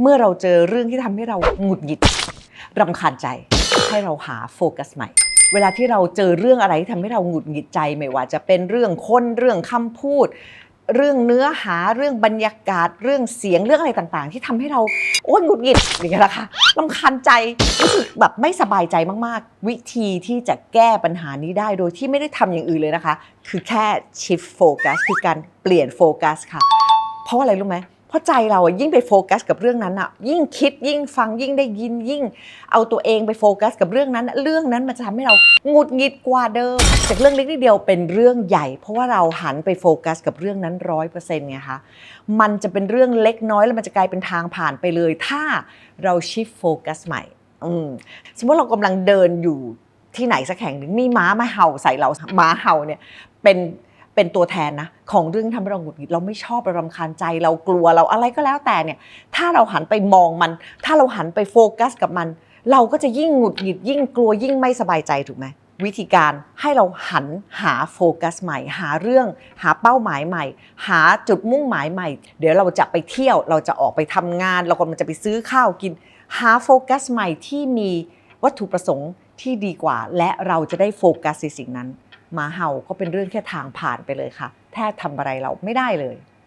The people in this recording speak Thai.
เมื่อเราเจอเรื่องที่ทำให้เราหงุดหงิดรำคาญใจ ให้เราหาโฟกัสใหม่ เวลาที่เราเจอเรื่องอะไรที่ทำให้เราหงุดหงิดใจไม่ว่าจะเป็นเรื่องคนเรื่องคำพูด เรื่องเนื้อหาเรื่องบรรยากาศ เรื่องเสียงเรื่องอะไรต่างๆ ที่ทำให้เราโอ้ยหงุดหงิดอย่างเงี้ยนะคะรำคาญใจรู้สึกแบบไม่สบายใจมากๆ วิธีที่จะแก้ปัญหานี้ได้โดยที่ไม่ได้ทำอย่างอื่นเลยนะคะ คือแค่ shift focus คือการเปลี่ยนโฟกัสค่ะ เพราะอะไรรู้ไหม ราะใจเราอะยิ่งไปโฟกัสกับเรื่องนั้นอะยิ่งคิดยิ่งฟังยิ่งได้ยินยิ่ง เอาตัวเองไปโฟกัสกับเรื่องนั้นอะเรื่องนั้นมันจะทำให้เราหงุดหงิดกว่าเดิม จากเรื่องเล็กนิดเดียวเป็นเรื่องใหญ่ เพราะว่าเราหันไปโฟกัสกับเรื่องนั้นร้อยเปอร์เซ็นต์ไงคะมันจะเป็นเรื่องเล็กน้อยแล้วมันจะกลายเป็นทางผ่านไปเลย ถ้าเราชิฟโฟกัสใหม่อืมสมมติเรากำลังเดินอยู่ที่ไหนสักแห่งหนึ่งมีม้ามาเห่าใส่เราม้าเห่าเนี่ยเป็น เป็นตัวแทนนะของเรื่องทำให้เราหงุดหงิดเราไม่ชอบเรารำคาญใจเรากลัวเราอะไรก็แล้วแต่เนี่ย ถ้าเราหันไปมองมัน ถ้าเราหันไปโฟกัสกับมัน เราก็จะยิ่งหงุดหงิดยิ่งกลัวยิ่งไม่สบายใจถูกไหมวิธีการให้เราหันหาโฟกัสใหม่ หาเรื่องหาเป้าหมายใหม่ หาจุดมุ่งหมายใหม่ เดี๋ยวเราจะไปเที่ยวเราจะออกไปทำงาน เรากำลังจะไปซื้อข้าวกิน หาโฟกัสใหม่ที่มีวัตถุประสงค์ที่ดีกว่า และเราจะได้โฟกัสในสิ่งนั้น หมาเห่าก็เป็นเรื่องแค่ทางผ่านไปเลยค่ะ แทบทำอะไรเราไม่ได้เลย